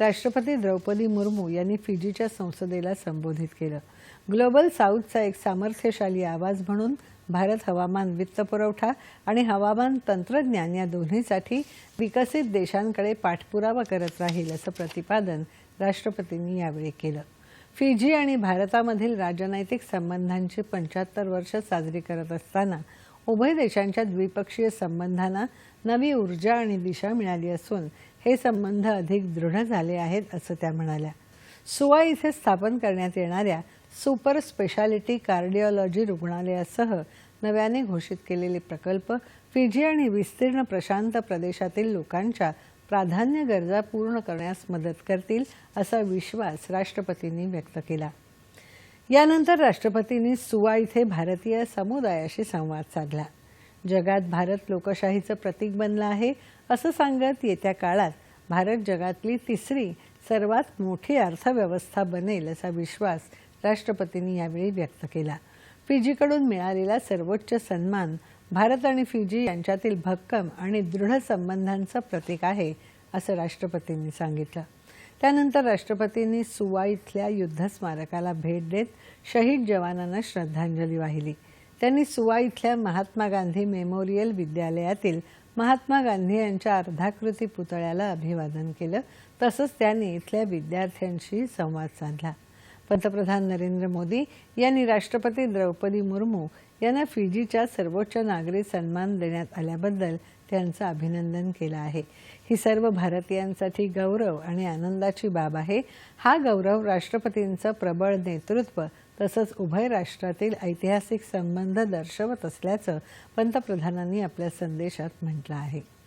राष्ट्रपती द्रौपदी मुर्मू यांनी फिजीच्या संसदेला संबोधित केलं. ग्लोबल साऊथचा एक सामर्थ्यशाली आवाज म्हणून भारत हवामान वित्तपुरवठा आणि हवामान तंत्रज्ञान या दोन्हीसाठी विकसित देशांकडे पाठपुरावा करत राहील असं प्रतिपादन राष्ट्रपतींनी यावेळी केलं. फिजी आणि भारतामधील राजनैतिक संबंधांची पंच्याहत्तर वर्ष साजरी करत असताना उभय देशांच्या द्विपक्षीय संबंधांना नवी ऊर्जा आणि दिशा मिळाली असून हे संबंध अधिक दृढ झाले आहेत असं त्या म्हणाल्या. सुवा इथे स्थापन करण्यात येणाऱ्या सुपर स्पेशालिटी कार्डिओलॉजी रुग्णालयासह नव्याने घोषित केलेले प्रकल्प फिजी आणि विस्तीर्ण प्रशांत प्रदेशातील लोकांच्या प्राधान्य गरजा पूर्ण करण्यास मदत करतील असा विश्वास राष्ट्रपतींनी व्यक्त केला. यानंतर राष्ट्रपतींनी सुवा इथे भारतीय समुदायाशी संवाद साधला. जगात भारत लोकशाहीचं प्रतीक बनलं आहे असं सांगत येत्या काळात भारत जगातली तिसरी सर्वात मोठी अर्थव्यवस्था बनेल असा विश्वास राष्ट्रपतींनी यावेळी व्यक्त केला. फिजीकडून मिळालेला सर्वोच्च सन्मान भारत आणि फिजी यांच्यातील भक्कम आणि दृढ संबंधांचं प्रतीक आहे असं राष्ट्रपतींनी सांगितलं. त्यानंतर राष्ट्रपतींनी सुवा इथल्या युद्ध स्मारकाला भेट देत शहीद जवानांना श्रद्धांजली वाहिली. त्यांनी सुवा इथल्या महात्मा गांधी मेमोरियल विद्यालयातील महात्मा गांधी यांच्या अर्धाकृती पुतळ्याला अभिवादन केलं. तसंच त्यांनी इथल्या विद्यार्थ्यांशी संवाद साधला. पंतप्रधान नरेंद्र मोदी यांनी राष्ट्रपती द्रौपदी मुर्मू यांना फिजीच्या सर्वोच्च नागरी सन्मान देण्यात आल्याबद्दल त्यांचं अभिनंदन केलं आहे. ही सर्व भारतीयांसाठी गौरव आणि आनंदाची बाब आहे. हा गौरव राष्ट्रपतींचं प्रबळ नेतृत्व तसंच उभय राष्ट्रातील ऐतिहासिक संबंध दर्शवत असल्याचं पंतप्रधानांनी आपल्या संदेशात म्हटलं आहे.